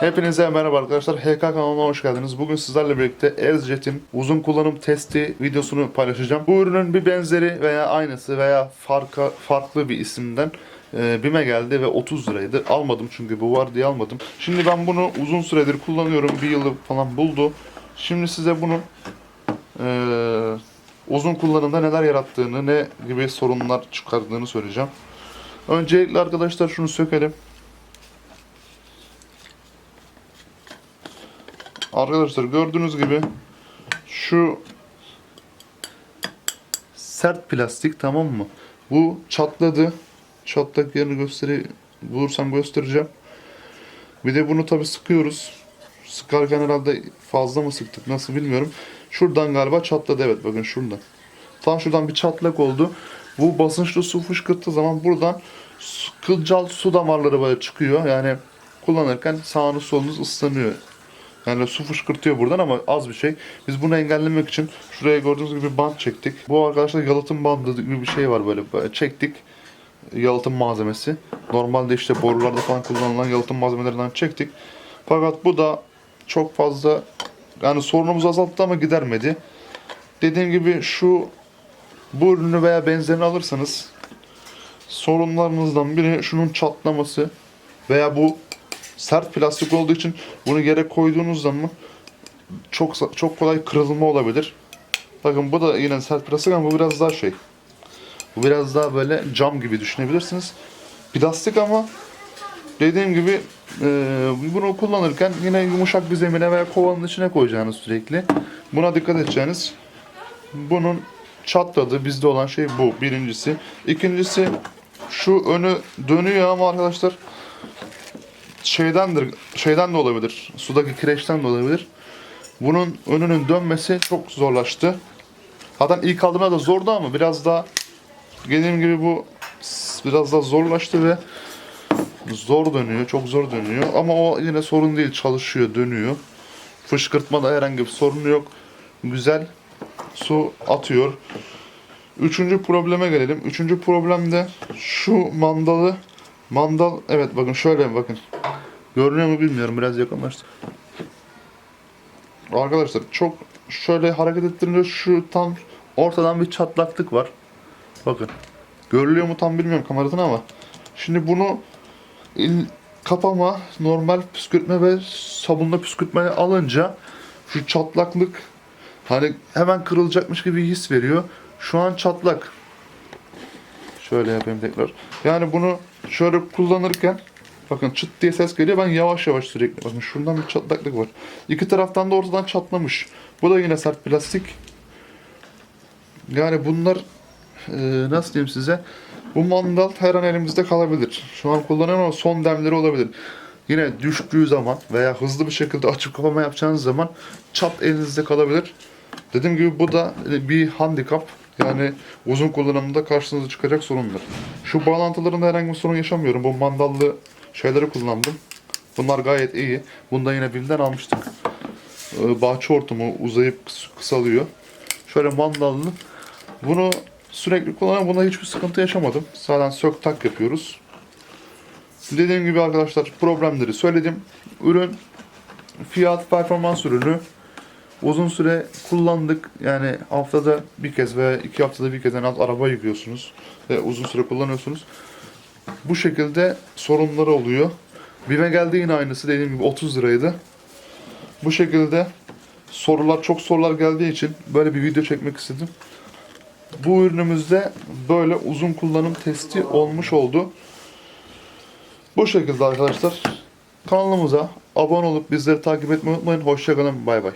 Hepinize merhaba arkadaşlar. HK kanalına hoş geldiniz. Bugün sizlerle birlikte Erzet'in uzun kullanım testi videosunu paylaşacağım. Bu ürünün bir benzeri veya aynısı veya farka, farklı bir isimden e, BİM'e geldi ve 30 liraydı. Almadım çünkü bu var diye almadım. Şimdi ben bunu uzun süredir kullanıyorum. Bir yılı falan buldu. Şimdi size bunun e, uzun kullanımda neler yarattığını, ne gibi sorunlar çıkardığını söyleyeceğim. Öncelikle arkadaşlar şunu sökelim. Arkadaşlar gördüğünüz gibi şu sert plastik tamam mı? Bu çatladı. Çatlak yerini gösteri bulursam göstereceğim. Bir de bunu tabi sıkıyoruz. Sıkarken herhalde fazla mı sıktık nasıl bilmiyorum. Şuradan galiba çatladı evet bakın şuradan. Tam şuradan bir çatlak oldu. Bu basınçlı su fışkırttığı zaman buradan kılcal su damarları böyle çıkıyor. Yani kullanırken sağınız solunuz ıslanıyor. Yani su fışkırtıyor buradan ama az bir şey. Biz bunu engellemek için şuraya gördüğünüz gibi bant çektik. Bu arkadaşlar yalıtım bandı gibi bir şey var böyle. böyle çektik. Yalıtım malzemesi. Normalde işte borularda falan kullanılan yalıtım malzemelerinden çektik. Fakat bu da çok fazla yani sorunumuzu azalttı ama gidermedi. Dediğim gibi şu bu ürünü veya benzerini alırsanız sorunlarınızdan biri şunun çatlaması veya bu sert plastik olduğu için bunu yere koyduğunuz zaman çok çok kolay kırılma olabilir. Bakın bu da yine sert plastik ama bu biraz daha şey. Bu biraz daha böyle cam gibi düşünebilirsiniz. Plastik ama dediğim gibi e, bunu kullanırken yine yumuşak bir zemine veya kovanın içine koyacağınız sürekli. Buna dikkat edeceğiniz. Bunun çatladı bizde olan şey bu birincisi. İkincisi şu önü dönüyor ama arkadaşlar şeydendir, şeyden de olabilir. Sudaki kireçten de olabilir. Bunun önünün dönmesi çok zorlaştı. Zaten ilk aldığımda da zordu ama biraz daha dediğim gibi bu biraz daha zorlaştı ve zor dönüyor, çok zor dönüyor. Ama o yine sorun değil, çalışıyor, dönüyor. Fışkırtmada herhangi bir sorun yok. Güzel su atıyor. Üçüncü probleme gelelim. Üçüncü problem de şu mandalı mandal evet bakın şöyle bakın. Görünüyor mu bilmiyorum biraz yakınlaştır. Arkadaşlar çok şöyle hareket ettirince şu tam ortadan bir çatlaklık var. Bakın. Görülüyor mu tam bilmiyorum kameradan ama. Şimdi bunu il- kapama, normal püskürtme ve sabunla püskürtme alınca şu çatlaklık hani hemen kırılacakmış gibi his veriyor. Şu an çatlak. Şöyle yapayım tekrar. Yani bunu şöyle kullanırken bakın çıt diye ses geliyor. Ben yavaş yavaş sürekli bakın şuradan bir çatlaklık var. İki taraftan da ortadan çatlamış. Bu da yine sert plastik. Yani bunlar e, nasıl diyeyim size? Bu mandal her an elimizde kalabilir. Şu an kullanıyorum ama son demleri olabilir. Yine düştüğü zaman veya hızlı bir şekilde açıp kapama yapacağınız zaman çat elinizde kalabilir. Dediğim gibi bu da bir handikap. Yani uzun kullanımda karşınıza çıkacak sorunlar. Şu bağlantılarında herhangi bir sorun yaşamıyorum. Bu mandallı şeyleri kullandım. Bunlar gayet iyi. Bunda yine bilden almıştık. Ee, Bahçe hortumu uzayıp kıs- kısalıyor. Şöyle mandallı. Bunu sürekli kullanıyorum. Bunda hiçbir sıkıntı yaşamadım. Zaten sök tak yapıyoruz. Dediğim gibi arkadaşlar problemleri söyledim. Ürün fiyat performans ürünü uzun süre kullandık. Yani haftada bir kez veya iki haftada bir kez en az araba yıkıyorsunuz ve uzun süre kullanıyorsunuz. Bu şekilde sorunları oluyor. Bime geldi yine aynısı dediğim gibi 30 liraydı. Bu şekilde sorular çok sorular geldiği için böyle bir video çekmek istedim. Bu ürünümüzde böyle uzun kullanım testi olmuş oldu. Bu şekilde arkadaşlar kanalımıza abone olup bizleri takip etmeyi unutmayın. Hoşçakalın. Bay bay.